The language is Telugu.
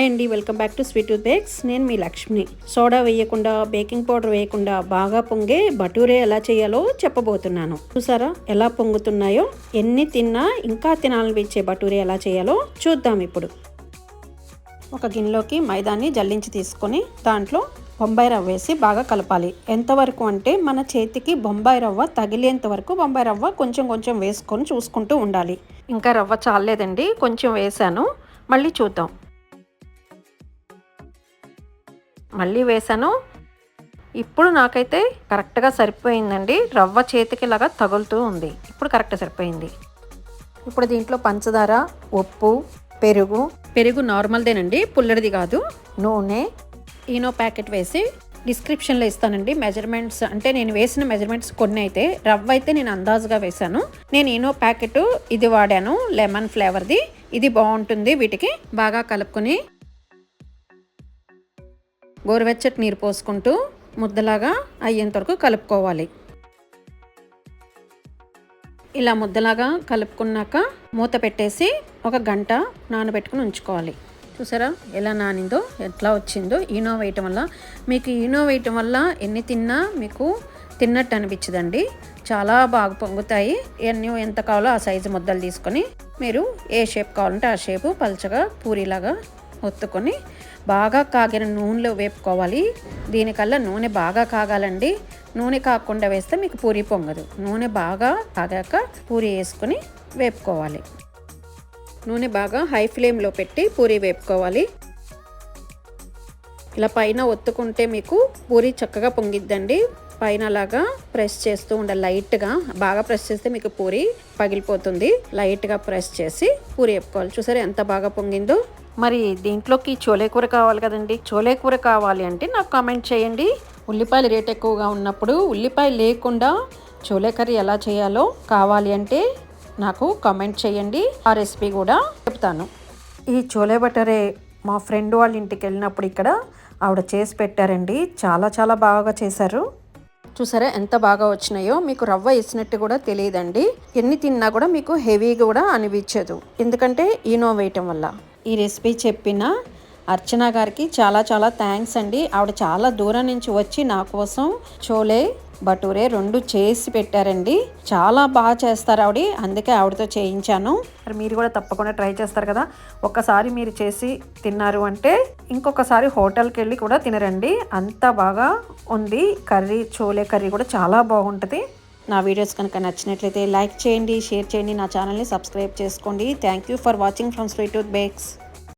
హాయ్ అండి welcome back to sweet tooth bakes. నేను మీ లక్ష్మిని సోడా వేయకుండా బేకింగ్ పౌడర్ వేయకుండా బాగా పొంగే బటూరే ఎలా చేయాలో చెప్పబోతున్నాను. చూసారా ఎలా పొంగుతున్నాయో ఎన్ని తిన్నా ఇంకా తినాలనిపించే బటూరే ఎలా చేయాలో చూద్దాం ఇప్పుడు. ఒక గిన్నెలోకి మైదాన్ని జల్లించి తీసుకొని దాంట్లో బొంబాయి రవ్వ వేసి బాగా కలపాలి. ఎంతవరకు అంటే మన చేతికి బొంబాయి రవ్వ తగిలేంత వరకు బొంబాయి రవ్వ కొంచెం కొంచెం వేసుకొని చూసుకుంటూ ఉండాలి. ఇంకా రవ్వ చాలేదండి కొంచెం వేసాను. మళ్ళీ చూద్దాం. మళ్ళీ వేసాను ఇప్పుడు నాకైతే కరెక్ట్గా సరిపోయిందండి. రవ్వ చేతికి ఇలాగా తగులుతూ ఉంది. ఇప్పుడు కరెక్ట్ సరిపోయింది. ఇప్పుడు దీంట్లో పంచదార ఉప్పు పెరుగు. పెరుగు నార్మల్దేనండి పుల్లడిది కాదు. నూనె. ఈనో ప్యాకెట్ వేసి డిస్క్రిప్షన్లో ఇస్తానండి. మెజర్మెంట్స్ అంటే నేను వేసిన మెజర్మెంట్స్ కొన్ని అయితే రవ్వ అయితే నేను అందాజుగా వేశాను. నేను ఈనో ప్యాకెట్ ఇది వాడాను లెమన్ ఫ్లేవర్ది. ఇది బాగుంటుంది వీటికి. బాగా కలుపుకొని గోరువెచ్చటి నీరు పోసుకుంటూ ముద్దలాగా అయ్యేంత వరకు కలుపుకోవాలి. ఇలా ముద్దలాగా కలుపుకున్నాక మూత పెట్టేసి ఒక గంట నానబెట్టుకుని ఉంచుకోవాలి. చూసారా ఎలా నానిందో ఎట్లా వచ్చిందో ఈనో వేయటం వల్ల మీకు ఈనో వేయటం వల్ల ఎన్ని తిన్నా మీకు తిన్నట్టు అనిపించదండి. చాలా బాగా పొంగుతాయి. ఎన్ని ఎంత కావాలో ఆ సైజు ముద్దలు తీసుకొని మీరు ఏ షేప్ కావాలంటే ఆ షేపు పల్చగా పూరిలాగా ఒత్తుకొని బాగా కాగిన నూనెలో వేపుకోవాలి. దీనికల్లా నూనె బాగా కాగాలండి. నూనె కాకుండా వేస్తే మీకు పూరి పొంగదు. నూనె బాగా కాగాక పూరి వేసుకొని వేపుకోవాలి. నూనె బాగా హై ఫ్లేమ్లో పెట్టి పూరి వేపుకోవాలి. ఇలా పైన ఒత్తుకుంటే మీకు పూరి చక్కగా పొంగిద్దండి. పైన అలాగా ప్రెస్ చేస్తూ ఉండాలి. లైట్గా బాగా ప్రెస్ చేస్తే మీకు పూరి పగిలిపోతుంది. లైట్గా ప్రెస్ చేసి పూరి వేపుకోవాలి. చూసారా ఎంత బాగా పొంగిందో? మరి దీంట్లోకి చోలే కూర కావాలి కదండి. చోలే కూర కావాలి అంటే నాకు కామెంట్ చేయండి. ఉల్లిపాయలు రేట్ ఎక్కువగా ఉన్నప్పుడు ఉల్లిపాయ లేకుండా చోలే కర్రీ ఎలా చేయాలో కావాలి అంటే నాకు కామెంట్ చేయండి. ఆ రెసిపీ కూడా చెప్తాను. ఈ చోలే బటరే మా ఫ్రెండ్ వాళ్ళ ఇంటికి వెళ్ళినప్పుడు ఇక్కడ ఆవిడ చేసి పెట్టారండి. చాలా చాలా బాగా చేశారు. చూసారా ఎంత బాగా వచ్చినాయో? మీకు రవ్వ వేసినట్టు కూడా తెలియదండి. ఎన్ని తిన్నా కూడా మీకు హెవీగా కూడా అనిపించదు. ఎందుకంటే ఈనో వేయటం వల్ల. ఈ రెసిపీ చెప్పిన అర్చన గారికి చాలా చాలా థ్యాంక్స్ అండి. ఆవిడ చాలా దూరం నుంచి వచ్చి నా కోసం చోలే బటూరే రెండు చేసి పెట్టారండి. చాలా బాగా చేస్తారు ఆవిడ. అందుకే ఆవిడతో చేయించాను. మరి మీరు కూడా తప్పకుండా ట్రై చేస్తారు కదా. ఒక్కసారి మీరు చేసి తిన్నారు అంటే ఇంకొకసారి హోటల్కి వెళ్ళి కూడా తినరండి. అంత బాగా ఉంది. కర్రీ చోలే కర్రీ కూడా చాలా బాగుంటుంది. నా వీడియోస్ కనుక నచ్చినట్లయితే లైక్ చేయండి షేర్ చేయండి. నా ఛానల్ని సబ్స్క్రైబ్ చేసుకోండి. Thank you for watching from sweet tooth bakes